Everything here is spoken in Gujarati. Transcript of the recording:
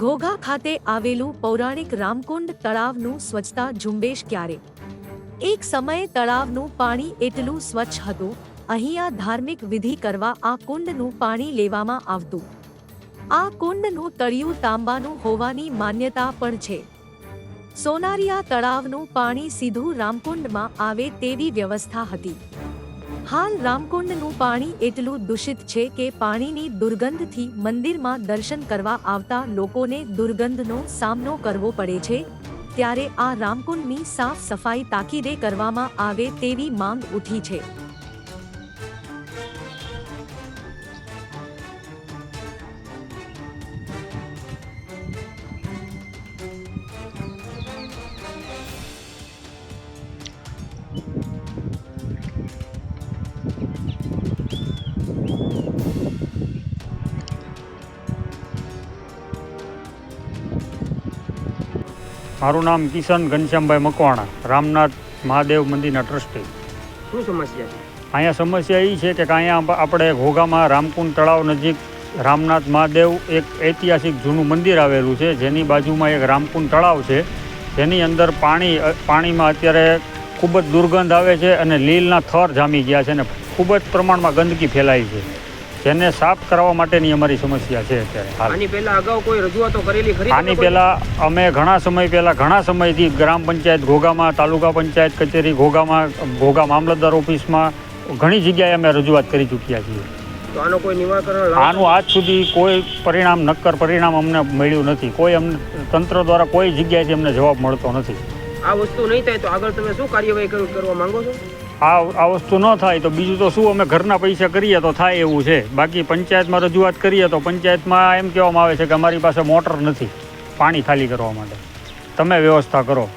ઘોઘા ખાતે આવેલું પૌરાણિક રામકુંડ તળાવનું સ્વચ્છતા ઝુંબેશ ક્યારે? એક સમયે તળાવનું પાણી એટલું સ્વચ્છ હતું અહીંયા ધાર્મિક વિધિ કરવા આ કુંડનું પાણી લેવામાં આવતું. આ કુંડનું તળિયું તાંબાનું હોવાની માન્યતા પણ છે. સોનારિયા તળાવનું પાણી સીધું રામકુંડમાં આવે તેવી વ્યવસ્થા હતી. હાલ રામકુંડનું પાણી એટલું દૂષિત છે કે પાણીની દુર્ગંધથી મંદિરમાં દર્શન કરવા આવતા લોકોને દુર્ગંધનો સામનો કરવો પડે છે. ત્યારે આ રામકુંડની સાફ સફાઈ તાકીદે કરવામાં આવે તેવી માંગ ઉઠી છે. મારું નામ કિશન ઘનશ્યામભાઈ મકવાણા રામનાથ મહાદેવ મંદિરના ટ્રસ્ટી. શું સમસ્યા છે? અહીંયા સમસ્યા એ છે કે અહીંયા આપણે ઘોઘામાં રામકુંડ તળાવ નજીક રામનાથ મહાદેવ એક ઐતિહાસિક જૂનું મંદિર આવેલું છે જેની બાજુમાં એક રામકુંડ તળાવ છે. જેની અંદર પાણી પાણીમાં અત્યારે ખૂબ જ દુર્ગંધ આવે છે અને લીલના થર જામી ગયા છે અને ખૂબ જ પ્રમાણમાં ગંદકી ફેલાઈ છે. જેને સાફ કરવા માટેની અમારી સમસ્યા છે અત્યારે આની પહેલા અગાઉ કોઈ રજૂઆતો કરેલી ખરી આની પહેલા અમે ઘણા સમય પહેલા ઘણા સમયથી ગ્રામ પંચાયત ઘોગામાં તાલુકા પંચાયત કચેરી ઘોગામાં ઘોગા મામલતદાર ઓફિસમાં ઘણી જગ્યાએ અમે રજૂઆત કરી ચૂક્યા છીએ. આનો કોઈ આનું આજ સુધી કોઈ પરિણામ નક્કર પરિણામ અમને મળ્યું નથી. કોઈ અમને તંત્ર દ્વારા કોઈ જગ્યાએથી અમને જવાબ મળતો નથી. આ વસ્તુ નહીં થાય તો આગળ તમે શું કાર્યવાહી કરવા માંગો છો? આ આ વસ્તુ ન થાય તો બીજું તો શું અમે ઘરના પૈસા કરીએ તો થાય એવું છે. બાકી પંચાયતમાં રજૂઆત કરીએ તો પંચાયતમાં એમ કહેવામાં આવે છે કે અમારી પાસે મોટર નથી પાણી ખાલી કરવા માટે. તમે વ્યવસ્થા કરો.